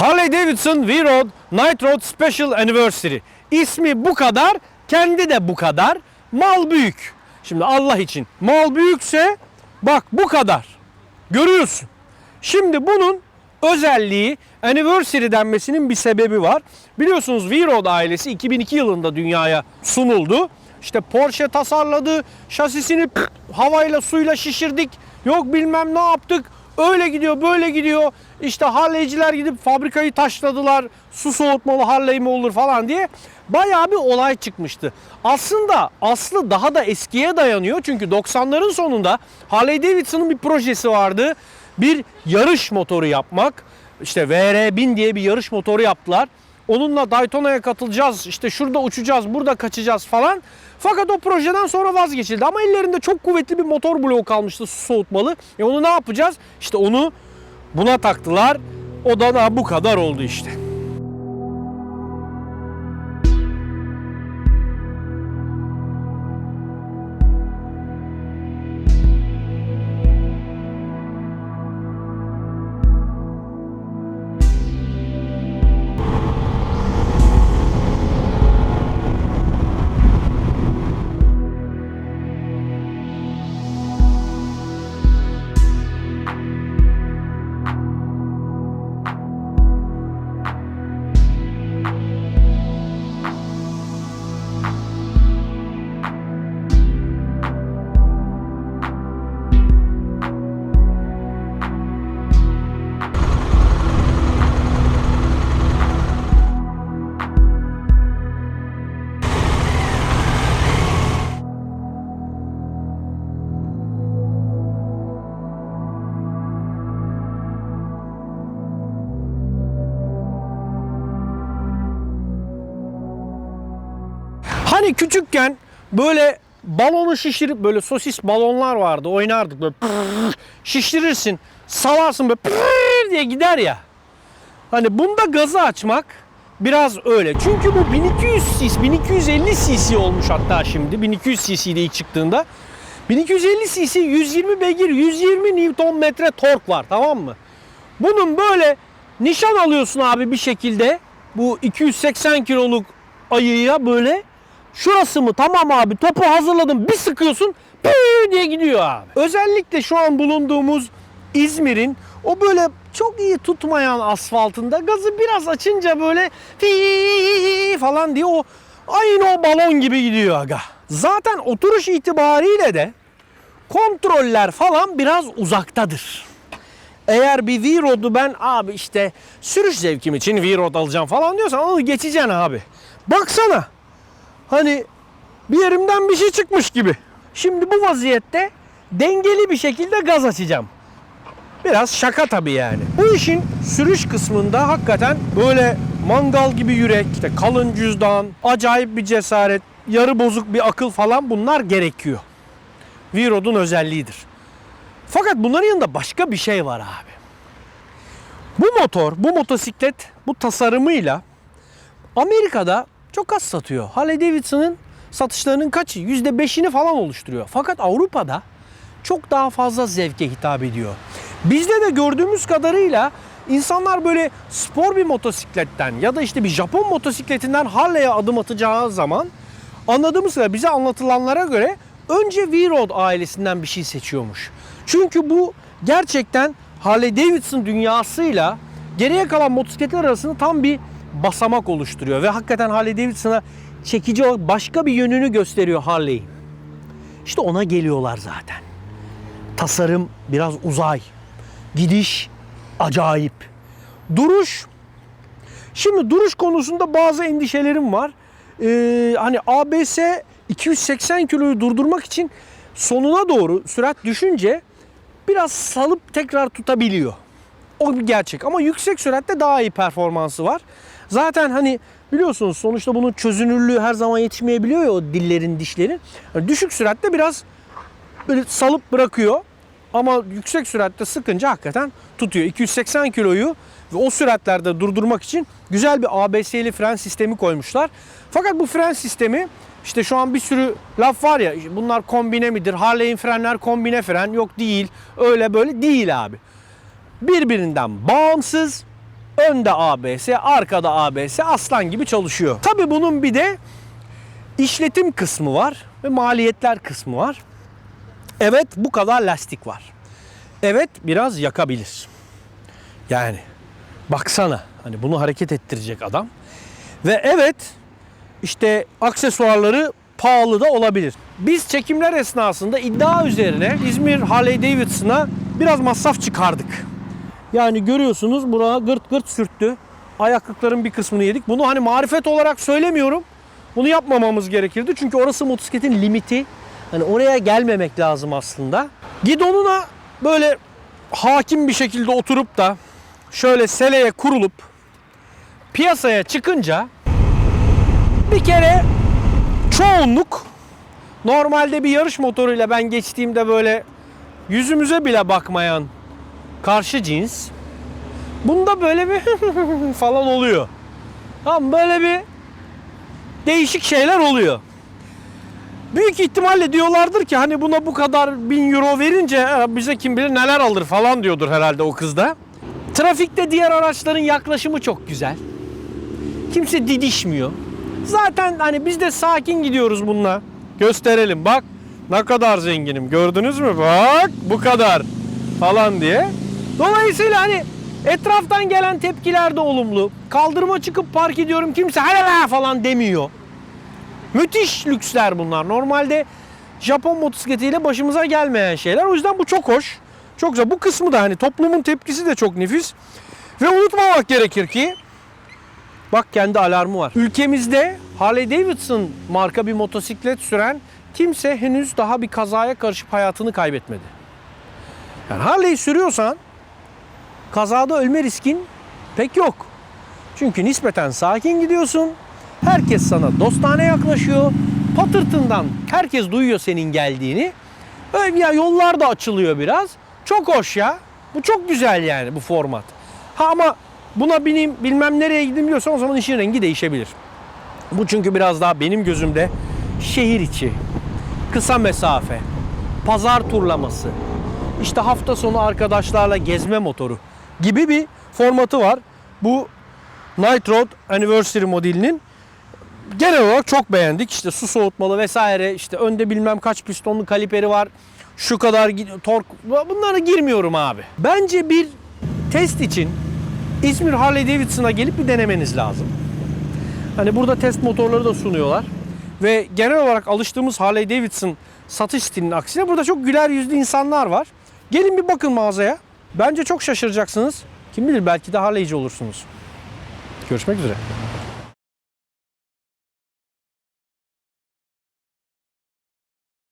Harley Davidson V-Road Night Road Special Anniversary. İsmi bu kadar, kendi de bu kadar. Mal büyük. Şimdi Allah için mal büyükse bak bu kadar. Görüyorsun. Şimdi bunun özelliği anniversary denmesinin bir sebebi var. Biliyorsunuz V-Road ailesi 2002 yılında dünyaya sunuldu. İşte Porsche tasarladı, şasisini pf, havayla suyla şişirdik. Yok bilmem ne yaptık. Öyle gidiyor, böyle gidiyor. İşte Harley'ciler gidip fabrikayı taşladılar. Su soğutmalı Harley mi olur falan diye. Bayağı bir olay çıkmıştı. Aslında aslı daha da eskiye dayanıyor. Çünkü 90'ların sonunda Harley Davidson'ın bir projesi vardı. Bir yarış motoru yapmak. İşte VR1000 diye bir yarış motoru yaptılar. Onunla Daytona'ya katılacağız. İşte şurada uçacağız, burada kaçacağız falan. Fakat o projeden sonra vazgeçildi. Ama ellerinde çok kuvvetli bir motor bloğu kalmıştı su soğutmalı. E onu ne yapacağız? İşte onu buna taktılar. O da daha bu kadar oldu işte. Hani küçükken böyle balonu şişirip böyle sosis balonlar vardı oynardık böyle pırr, şişirirsin salarsın böyle pırr diye gider ya. Hani bunda gazı açmak biraz öyle. Çünkü bu 1200 cc, 1250 cc olmuş hatta şimdi. 1200 cc'de ilk çıktığında. 1250 cc 120 beygir 120 Newton metre tork var tamam mı? Bunun böyle nişan alıyorsun abi bir şekilde. Bu 280 kiloluk ayıya böyle Şurası mı? Tamam abi topu hazırladım. Bir sıkıyorsun püü diye gidiyor abi. Özellikle şu an bulunduğumuz İzmir'in o böyle çok iyi tutmayan asfaltında gazı biraz açınca böyle fi falan diye o aynı o balon gibi gidiyor aga. Zaten oturuş itibariyle de kontroller falan biraz uzaktadır. Eğer bir V-Rod'u ben abi işte sürüş zevkim için V-Rod alacağım falan diyorsan onu geçeceksin abi. Baksana. Hani bir yerimden bir şey çıkmış gibi. Şimdi bu vaziyette dengeli bir şekilde gaz açacağım. Biraz şaka tabii yani. Bu işin sürüş kısmında hakikaten böyle mangal gibi yürek, işte kalın cüzdan, acayip bir cesaret, yarı bozuk bir akıl falan bunlar gerekiyor. V-Rod'un özelliğidir. Fakat bunların yanında başka bir şey var abi. Bu motor, bu motosiklet, bu tasarımıyla Amerika'da çok az satıyor. Harley Davidson'ın satışlarının kaçı? %5'ini falan oluşturuyor. Fakat Avrupa'da çok daha fazla zevke hitap ediyor. Bizde de gördüğümüz kadarıyla insanlar böyle spor bir motosikletten ya da işte bir Japon motosikletinden Harley'e adım atacağı zaman anladığımız kadarıyla bize anlatılanlara göre önce V-Road ailesinden bir şey seçiyormuş. Çünkü bu gerçekten Harley Davidson dünyasıyla geriye kalan motosikletler arasında tam bir basamak oluşturuyor ve hakikaten Harley Davidson'a çekici başka bir yönünü gösteriyor Harley'in. İşte ona geliyorlar zaten. Tasarım biraz uzay. Gidiş acayip. Duruş Şimdi duruş konusunda bazı endişelerim var. Ee, hani ABS 280 kiloyu durdurmak için sonuna doğru sürat düşünce biraz salıp tekrar tutabiliyor. O bir gerçek ama yüksek süratte daha iyi performansı var. Zaten hani biliyorsunuz sonuçta bunun çözünürlüğü her zaman yetişmeyebiliyor ya o dillerin dişlerin. Yani düşük süratte biraz böyle salıp bırakıyor. Ama yüksek süratte sıkınca hakikaten tutuyor. 280 kiloyu ve o süratlerde durdurmak için güzel bir ABS'li fren sistemi koymuşlar. Fakat bu fren sistemi işte şu an bir sürü laf var ya bunlar kombine midir? Harley'in frenler kombine fren yok değil. Öyle böyle değil abi. Birbirinden bağımsız Önde ABS, arkada ABS aslan gibi çalışıyor. Tabii bunun bir de işletim kısmı var ve maliyetler kısmı var. Evet bu kadar lastik var. Evet biraz yakabilir. Yani baksana hani bunu hareket ettirecek adam. Ve evet işte aksesuarları pahalı da olabilir. Biz çekimler esnasında iddia üzerine İzmir Harley Davidson'a biraz masraf çıkardık. Yani görüyorsunuz buraya gırt gırt sürttü. Ayaklıkların bir kısmını yedik. Bunu hani marifet olarak söylemiyorum. Bunu yapmamamız gerekirdi. Çünkü orası motosikletin limiti. Hani oraya gelmemek lazım aslında. Gidonuna böyle hakim bir şekilde oturup da şöyle seleye kurulup piyasaya çıkınca bir kere çoğunluk normalde bir yarış motoruyla ben geçtiğimde böyle yüzümüze bile bakmayan karşı cins bunda böyle bir falan oluyor. Tamam böyle bir değişik şeyler oluyor. Büyük ihtimalle diyorlardır ki hani buna bu kadar bin euro verince "E, bize kim bilir neler alır falan diyordur herhalde o kız da. Trafikte diğer araçların yaklaşımı çok güzel. Kimse didişmiyor. Zaten hani biz de sakin gidiyoruz bununla. Gösterelim bak ne kadar zenginim gördünüz mü? Bak bu kadar falan diye. Dolayısıyla hani etraftan gelen tepkiler de olumlu. Kaldırıma çıkıp park ediyorum kimse hele falan demiyor. Müthiş lüksler bunlar. Normalde Japon motosikletiyle başımıza gelmeyen şeyler. O yüzden bu çok hoş. Çok güzel. Bu kısmı da hani toplumun tepkisi de çok nefis. Ve unutmamak gerekir ki bak kendi alarmı var. Ülkemizde Harley Davidson marka bir motosiklet süren kimse henüz daha bir kazaya karışıp hayatını kaybetmedi. Yani Harley sürüyorsan kazada ölme riskin pek yok. Çünkü nispeten sakin gidiyorsun. Herkes sana dostane yaklaşıyor. Patırtından herkes duyuyor senin geldiğini. Öyle ya yollar da açılıyor biraz. Çok hoş ya. Bu çok güzel yani bu format. Ha ama buna bineyim bilmem nereye gideyim diyorsan o zaman işin rengi değişebilir. Bu çünkü biraz daha benim gözümde şehir içi, kısa mesafe, pazar turlaması, işte hafta sonu arkadaşlarla gezme motoru gibi bir formatı var. Bu Night Road Anniversary modelinin genel olarak çok beğendik. İşte su soğutmalı vesaire. işte önde bilmem kaç pistonlu kaliperi var. Şu kadar tork. Bunlara girmiyorum abi. Bence bir test için İzmir Harley Davidson'a gelip bir denemeniz lazım. Hani burada test motorları da sunuyorlar. Ve genel olarak alıştığımız Harley Davidson satış stilinin aksine burada çok güler yüzlü insanlar var. Gelin bir bakın mağazaya. Bence çok şaşıracaksınız. Kim bilir belki de Harley'ci olursunuz. Görüşmek üzere.